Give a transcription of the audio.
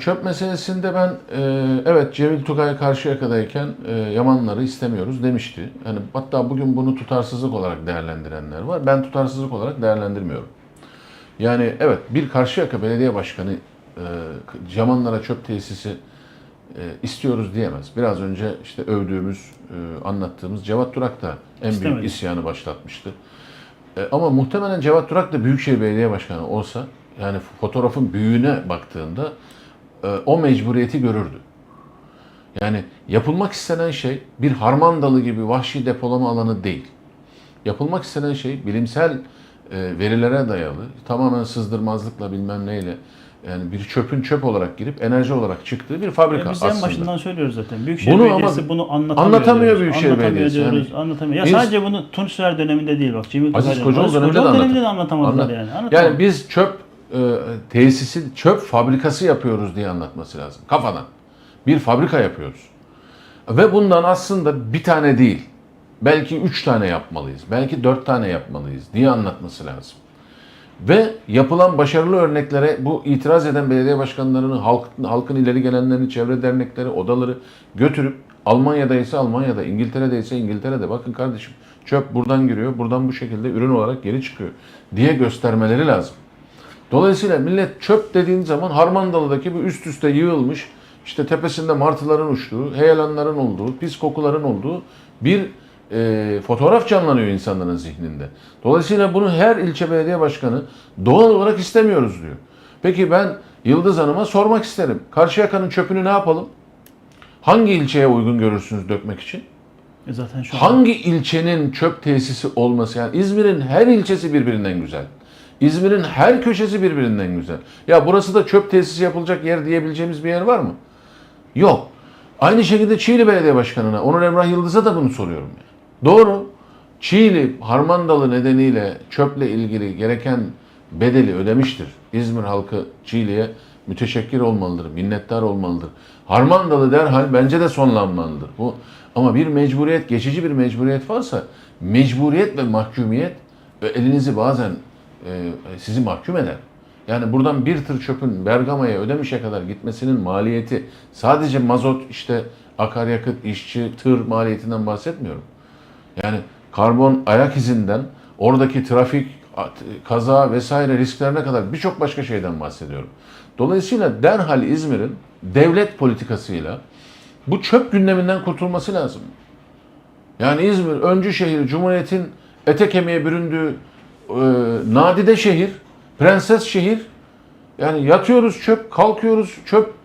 Çöp meselesinde ben e, evet Cemil Tugay Karşıyaka'dayken e, Yamanları istemiyoruz demişti. Yani hatta bugün bunu tutarsızlık olarak değerlendirenler var. Ben tutarsızlık olarak değerlendirmiyorum. Yani evet bir Karşıyaka Belediye Başkanı e, Yamanlara çöp tesisi e, istiyoruz diyemez. Biraz önce işte övdüğümüz, e, anlattığımız Cevat Durak da en İstemedi. büyük isyanı başlatmıştı. E, ama muhtemelen Cevat Durak da Büyükşehir Belediye Başkanı olsa yani fotoğrafın büyüğüne baktığında o mecburiyeti görürdü. Yani yapılmak istenen şey bir harmandalı gibi vahşi depolama alanı değil. Yapılmak istenen şey bilimsel e, verilere dayalı, tamamen sızdırmazlıkla bilmem neyle yani bir çöpün çöp olarak girip enerji olarak çıktığı bir fabrika E biz en aslında. başından söylüyoruz zaten. Büyükşehir Bunu Belediyesi ama bunu anlatamıyor. anlatamıyor. Büyükşehir Belediyesi. Diyoruz, Yani anlatamıyor. Ya biz- sadece bunu Tunçer döneminde değil bak. Cemil Aziz Kocaoğlu döneminde döneminde de anlat- anlatamadılar anlat- yani. Anlatamam. Yani biz çöp e, tesisi, çöp fabrikası yapıyoruz diye anlatması lazım. Kafadan. Bir fabrika yapıyoruz. Ve bundan aslında bir tane değil, belki üç tane yapmalıyız, belki dört tane yapmalıyız diye anlatması lazım. Ve yapılan başarılı örneklere bu itiraz eden belediye başkanlarını, halk, halkın ileri gelenlerini, çevre dernekleri, odaları götürüp Almanya'da ise Almanya'da, İngiltere'de ise İngiltere'de bakın kardeşim çöp buradan giriyor, buradan bu şekilde ürün olarak geri çıkıyor diye göstermeleri lazım. Dolayısıyla millet çöp dediğin zaman Harmandalı'daki bir üst üste yığılmış, işte tepesinde martıların uçtuğu, heyelanların olduğu, pis kokuların olduğu bir e, fotoğraf canlanıyor insanların zihninde. Dolayısıyla bunu her ilçe belediye başkanı doğal olarak istemiyoruz diyor. Peki ben Yıldız Hanım'a sormak isterim. Karşıyaka'nın çöpünü ne yapalım? Hangi ilçeye uygun görürsünüz dökmek için? E zaten şu an Hangi ilçenin çöp tesisi olması yani İzmir'in her ilçesi birbirinden güzel. İzmir'in her köşesi birbirinden güzel. Ya burası da çöp tesisi yapılacak yer diyebileceğimiz bir yer var mı? Yok. Aynı şekilde Çiğli Belediye Başkanı'na, Onur Emrah Yıldız'a da bunu soruyorum. Yani. Doğru. Çiğli Harmandalı nedeniyle çöple ilgili gereken bedeli ödemiştir. İzmir halkı Çiğli'ye müteşekkir olmalıdır, minnettar olmalıdır. Harmandalı derhal bence de sonlanmalıdır. Bu ama bir mecburiyet, geçici bir mecburiyet varsa mecburiyet ve mahkumiyet e, elinizi bazen e, sizi mahkum eder. Yani buradan bir tır çöpün Bergama'ya Ödemiş'e kadar gitmesinin maliyeti sadece mazot işte akaryakıt, işçi, tır maliyetinden bahsetmiyorum. Yani karbon ayak izinden oradaki trafik, kaza vesaire risklerine kadar birçok başka şeyden bahsediyorum. Dolayısıyla derhal İzmir'in devlet politikasıyla bu çöp gündeminden kurtulması lazım. Yani İzmir öncü şehir, Cumhuriyet'in ete kemiğe büründüğü nadide şehir, prenses şehir. Yani yatıyoruz çöp, kalkıyoruz çöp